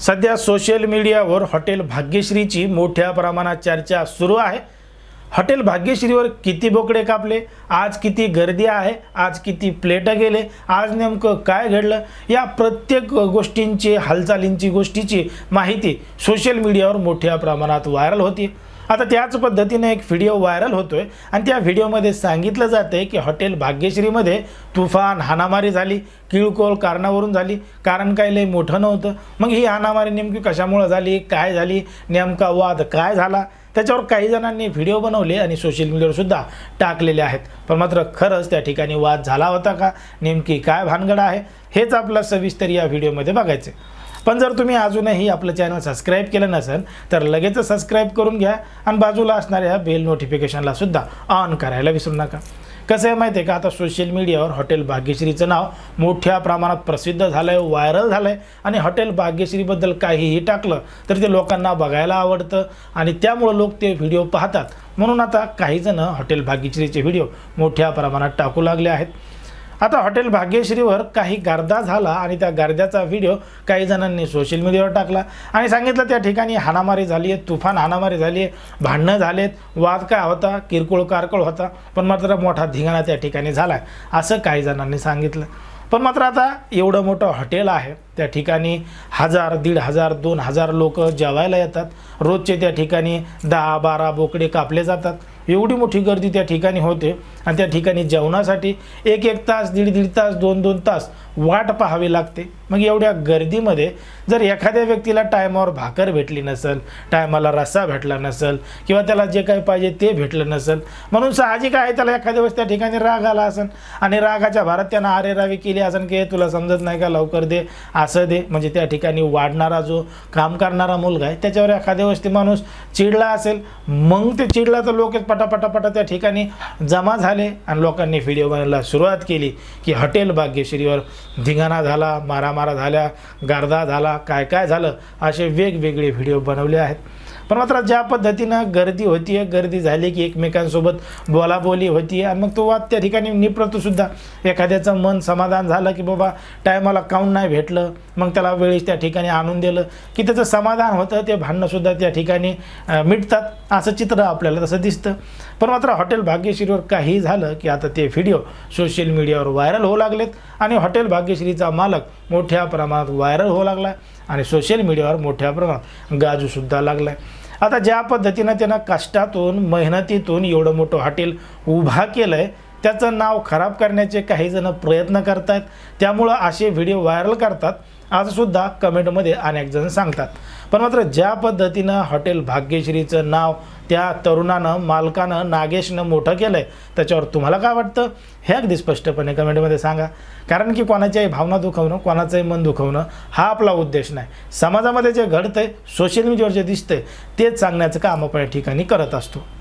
सध्या सोशल मीडियावर हॉटेल भाग्यश्रीची मोठ्या प्रमाणात चर्चा सुरू आहे. हॉटेल भाग्यश्रीवर किती बोकडे कापले? आज किती गर्दी आहे? आज किती प्लेटं गेले? आज नेमकं काय घडलं? या प्रत्येक गोष्टींची हालचालींची गोष्टीची माहिती सोशल मीडियावर मोठ्या प्रमाणात व्हायरल होती. आता त्याच पद्धतीने एक व्हिडिओ व्हायरल होतोय आणि त्या व्हिडिओमध्ये सांगितलं जातंय की हॉटेल भाग्यश्रीमध्ये तुफान हाणामारी झाली किळकोळ कारणावरून झाली. कारण काय? लय मोठं नव्हतं. मग ही हाणामारी नेमकी कशामुळं झाली? काय झाली? नेमका वाद काय झाला? त्याच्यावर काही जणांनी व्हिडिओ बनवले आणि सोशल मीडियावर सुद्धा टाकलेले आहेत. पण मात्र खरंच त्या ठिकाणी वाद झाला होता का? नेमकी काय भानगड आहे? हेच आपलं सविस्तर या व्हिडिओमध्ये बघायचं आहे. पण जर तुम्ही अजूनही आपलं चॅनल सबस्क्राईब केलं नसेल तर लगेच सबस्क्राईब करून घ्या आणि बाजूला असणाऱ्या बेल नोटिफिकेशनला सुद्धा ऑन करायला विसरू नका. कसं आहे माहिती आहे का? आता सोशल मीडियावर हॉटेल भाग्यश्रीचं नाव मोठ्या प्रमाणात प्रसिद्ध झालं आहे व्हायरल झालं आहे आणि हॉटेल भाग्यश्रीबद्दल काहीही टाकलं तर ते लोकांना बघायला आवडतं आणि त्यामुळं लोक ते व्हिडिओ पाहतात. म्हणून आता काहीजणं हॉटेल भाग्यश्रीचे व्हिडिओ मोठ्या प्रमाणात टाकू लागले आहेत. आता हॉटेल भाग्यश्रीवर काही गर्दा झाला आणि त्या गर्द्याचा व्हिडिओ काही जणांनी सोशल मीडियावर टाकला. आणि सांगितलं त्या ठिकाणी हाणामारी झाली आहे तुफान हाणामारी झाली आहे भांडणं झालेत वाद काय होता किरकोळ कारकोळ होता पण मात्र मोठा धिंगाणा त्या ठिकाणी झाला आहे असं काही जणांनी सांगितलं. पण मात्र आता एवढं मोठं हॉटेल आहे त्या ठिकाणी हजार दीड हजार दोन हजार लोक जेवायला येतात. रोजचे त्या ठिकाणी दहा बारा बोकडे कापले जातात. एवढी मोठी गर्दी त्या ठिकाणी होते. आणि त्या ठिकाणी जेवणासाठी एक एक तास दीड दीड तास दोन दोन तास वाट पाहावी लागते. मग एवढ्या गर्दीमध्ये जर एखाद्या व्यक्तीला टायमावर भाकर भेटली नसेल टायमाला रस्सा भेटला नसेल किंवा त्याला जे काही पाहिजे ते भेटलं नसेल म्हणून साहजिक आहे त्याला एखाद्या वेळेस त्या ठिकाणी राग आला असेल आणि रागाच्या भारत त्यानं आरेरावी केली असेल की "हे तुला समजत नाही का लवकर दे असं दे. म्हणजे त्या ठिकाणी वाढणारा जो काम करणारा मुलगा आहे त्याच्यावर एखाद्या वेळेस ते माणूस चिडला असेल मग ते चिडला तर लोक पटापटापटा त्या ठिकाणी जमा झाले आणि लोकांनी व्हिडिओ बनायला सुरुवात केली की हॉटेल भाग्यश्रीवर धिंगाणा झाला मारामारा झाल्या गारदा झाला काय काय झालं असे वेगवेगळे व्हिडिओ बनवले आहेत. पण मात्र ज्या पद्धतीनं गर्दी होती आहे गर्दी झाली की एकमेकांसोबत बोलाबोली होती आणि मग तो वाद त्या ठिकाणी निप्रतोसुद्धा एखाद्याचं मन समाधान झालं की बाबा टायमाला काऊन नाही भेटलं? मग त्याला वेळेस त्या ठिकाणी आणून दिलं. की त्याचं समाधान होतं ते भांडणंसुद्धा त्या ठिकाणी मिटतात. असं चित्र आपल्याला तसं दिसतं. पण मात्र हॉटेल भाग्यश्रीवर काही झालं की आता ते व्हिडिओ सोशल मीडियावर व्हायरल होऊ लागलेत आणि हॉटेल भाग्यश्रीचा मालक मोठ्या प्रमाणात व्हायरल होऊ लागला आणि सोशल मीडियावर मोठ्या प्रमाणात गाजूसुद्धा लागला आहे आता ज्या पद्धतीनं त्यानं कष्टातून मेहनतीतून एवढं मोठं हॉटेल उभा केलं आहे त्याचं नाव खराब करण्याचे काही जण प्रयत्न करतात त्यामुळं असे व्हिडिओ व्हायरल करतात. आजसुद्धा कमेंटमध्ये अनेक जण सांगतात. पण मात्र ज्या पद्धतीनं हॉटेल भाग्यश्रीचं नाव त्या तरुणानं मालकानं नागेशनं मोठं केलं आहे त्याच्यावर तुम्हाला काय वाटतं? हे अगदी स्पष्टपणे कमेंटमध्ये सांगा. कारण की कोणाच्याही भावना दुखवणं कोणाचंही मन दुखवणं हा आपला उद्देश नाही. समाजामध्ये जे घडतं आहे सोशल मीडियावर जे दिसतं आहे तेच सांगण्याचं काम आपण या ठिकाणी करत असतो.